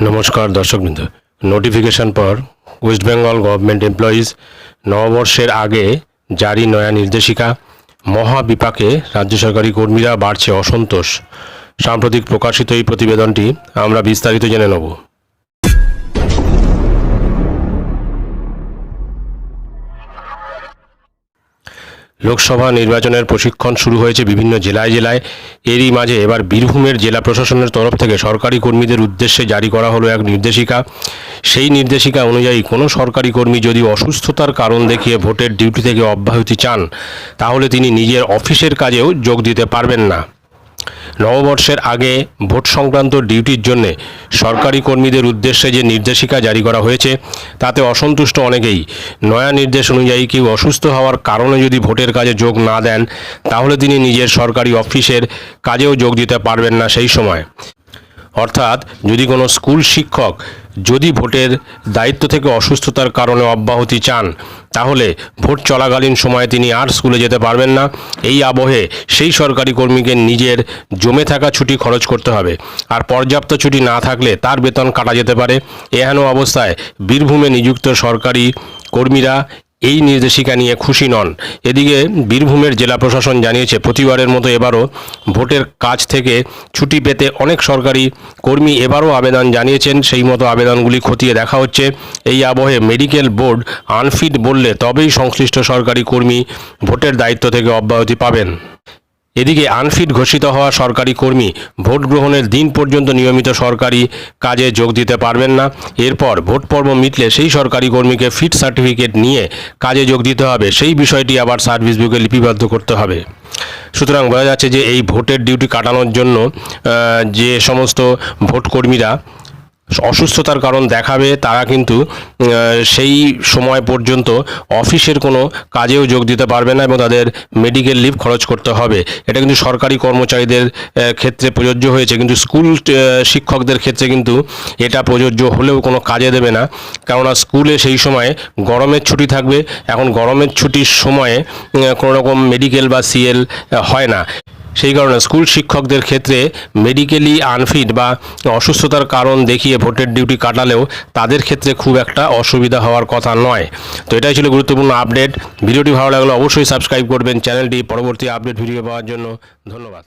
নমস্কার দর্শকবৃন্দ। নোটিফিকেশন পর ওয়েস্ট বেঙ্গল গভর্নমেন্ট এমপ্লয়িজ নববর্ষের আগে জারি নয়া নির্দেশিকা। মহাবিপাকে রাজ্য সরকারি কর্মীরা বাড়ছে অসন্তোষ। সাম্প্রতিক প্রকাশিত এই প্রতিবেদনটি আমরা বিস্তারিত জেনে নেব। লোকসভা নির্বাচনের প্রশিক্ষণ শুরু হয়েছে বিভিন্ন জেলায় জেলায়। এরই মাঝে এবার বীরভূমের জেলা প্রশাসনের তরফ থেকে সরকারি কর্মীদের উদ্দেশ্যে জারি করা হলো এক নির্দেশিকা। সেই নির্দেশিকা অনুযায়ী কোনো সরকারি কর্মী যদি অসুস্থতার কারণ দেখিয়ে ভোটের ডিউটি থেকে অব্যাহতি চান, তাহলে তিনি নিজের অফিসের কাজেও যোগ দিতে পারবেন না। নববর্ষের আগে ভোট সংক্রান্ত ডিউটির জন্যে সরকারি কর্মীদের উদ্দেশ্যে যে নির্দেশিকা জারি করা হয়েছে, তাতে অসন্তুষ্ট অনেকেই। নয়া নির্দেশ অনুযায়ী কেউ অসুস্থ হওয়ার কারণে যদি ভোটের কাজে যোগ না দেন, তাহলে তিনি নিজের সরকারি অফিসের কাজেও যোগ দিতে পারবেন না সেই সময়। অর্থাৎ যদি কোনো স্কুল শিক্ষক যদি ভোটের দায়িত্ব থেকে অসুস্থতার কারণে অব্যাহতি চান, তাহলে ভোট চলাকালীন সময়ে তিনি আর স্কুলে যেতে পারবেন না। এই আবহে সেই সরকারি কর্মীকে নিজের জমে থাকা ছুটি খরচ করতে হবে। আর পর্যাপ্ত ছুটি না থাকলে তার বেতন কাটা যেতে পারে। এহেন অবস্থায় বীরভূমে নিযুক্ত সরকারি কর্মীরা এই নির্দেশিকা নিয়ে খুশি নন। এদিকে বীরভূমের জেলা প্রশাসন জানিয়েছে, প্রতিবারের মতো এবারও ভোটের কাজ থেকে ছুটি পেতে অনেক সরকারি কর্মী এবারও আবেদন জানিয়েছেন। সেই মতো আবেদনগুলি খতিয়ে দেখা হচ্ছে। এই আবহে মেডিকেল বোর্ড আনফিট বললে তবেই সংশ্লিষ্ট সরকারি কর্মী ভোটের দায়িত্ব থেকে অব্যাহতি পাবেন। এদিকে আনফিট ঘোষিত হওয়া সরকারি কর্মী ভোট গ্রহণের দিন পর্যন্ত নিয়মিত সরকারি কাজে যোগ দিতে পারবেন না। এরপর ভোট পর্ব মিটলে সেই সরকারি কর্মীকে ফিট সার্টিফিকেট নিয়ে কাজে যোগ দিতে হবে। সেই বিষয়টি আবার সার্ভিস বুকে লিপিবদ্ধ করতে হবে। সুতরাং বোঝা যাচ্ছে যে এই ভোটের ডিউটি কাটানোর জন্য যে সমস্ত ভোট কর্মীরা অসুস্থতার কারণ দেখাবে, তারা কিন্তু সেই সময় পর্যন্ত অফিসের কোনো কাজেও যোগ দিতে পারবে না এবং তাদের মেডিকেল লিভ খরচ করতে হবে। এটা কিন্তু সরকারি কর্মচারীদের ক্ষেত্রে প্রযোজ্য হয়েছে। কিন্তু স্কুল শিক্ষকদের ক্ষেত্রে কিন্তু এটা প্রযোজ্য হলেও কোনো কাজে দেবে না। কেননা স্কুলে সেই সময় গরমের ছুটি থাকবে। এখন গরমের ছুটির সময়ে কোনো রকম মেডিকেল বা সিএল হয় না। সেই কারণে স্কুল শিক্ষকদের ক্ষেত্রে মেডিকেলি আনফিট বা অসুস্থতার কারণ দেখিয়ে ভোটের ডিউটি কাটালেও তাদের ক্ষেত্রে খুব একটা অসুবিধা হওয়ার কথা নয়। তো এটাই ছিল গুরুত্বপূর্ণ আপডেট ভিডিওটি ভালো লাগলে অবশ্যই সাবস্ক্রাইব করবেন। চ্যানেলটি পরবর্তী আপডেট ভিডিও পাওয়ার জন্য ধন্যবাদ।